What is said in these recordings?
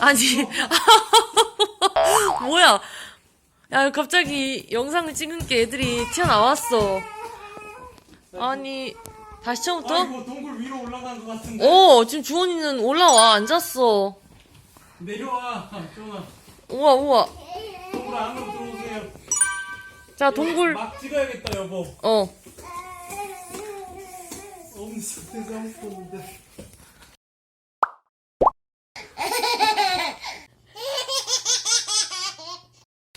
아니, 뭐야. 야, 갑자기 영상을 찍은 게 애들이 튀어나왔어. 아니, 다시 아 처음부터? 이거 동굴 위로 올라간 것 같은데 오, 지금 주원이는 올라와, 앉았어. 내려와 전화 우와, 우와. 동굴 안으로 들어오세요 자, 동굴, 막 찍어야겠다 여보 어. 하고 싶었는데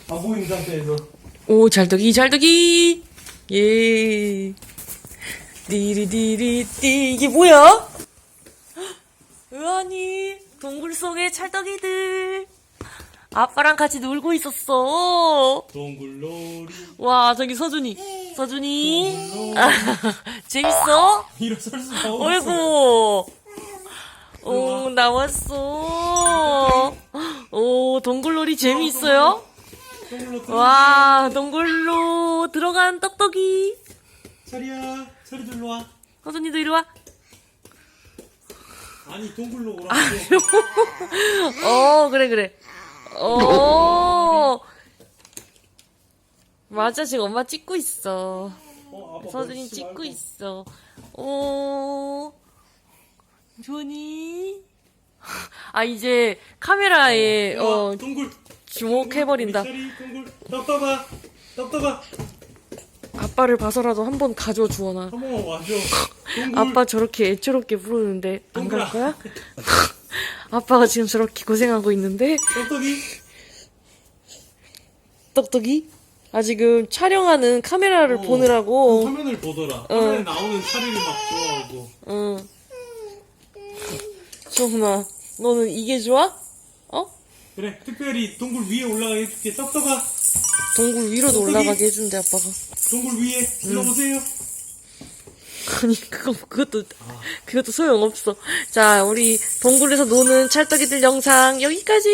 아 보이는 상태에서 오, 잘더기, 잘더기. 예. 디리디리띠. 이게 뭐야? 으아니, 동굴 속의 찰떡이들. 아빠랑 같이 놀고 있었어. 동굴놀이 와, 저기 서준이. 서준이. 아, 재밌어? 일어설 수가 없어 어이구. 오, 나왔어. 오, 동굴놀이 재미있어요? 와, 동굴로 들어간 떡떡이. 철이야 철이 들로 와 서준이도 이리 와. 아니 동굴로 오라고 어, 그래, 그래. 어. 맞아, 지금 엄마 찍고 있어. 어, 아빠 서준이 찍고 말고. 있어. 오. 조니? 아, 이제 카메라에, 야, 어, 동굴 주목해버린다. 떡떡아 떡떡아 아빠를 봐서라도 한 번 가져, 주원아. 한 번만 와줘 아빠 저렇게 애처롭게 부르는데 안 갈. 거야? 아빠가 지금 저렇게 고생하고 있는데 떡떡이 떡떡이? 아 지금 촬영하는 카메라를 어, 보느라고 그 화면을 보더라 화면에 나오는 차리를 막 좋아하고 응 조은아 너는 이게 좋아? 어? 그래 특별히 동굴 위에 올라가게 해줄게. 떡떡아. 동굴 위로도? 올라가게 해준대 아빠가. 동굴 위에 올라오세요. 아니 그거 그것도 그것도 소용없어. 자 우리 동굴에서 노는 찰떡이들 영상 여기까지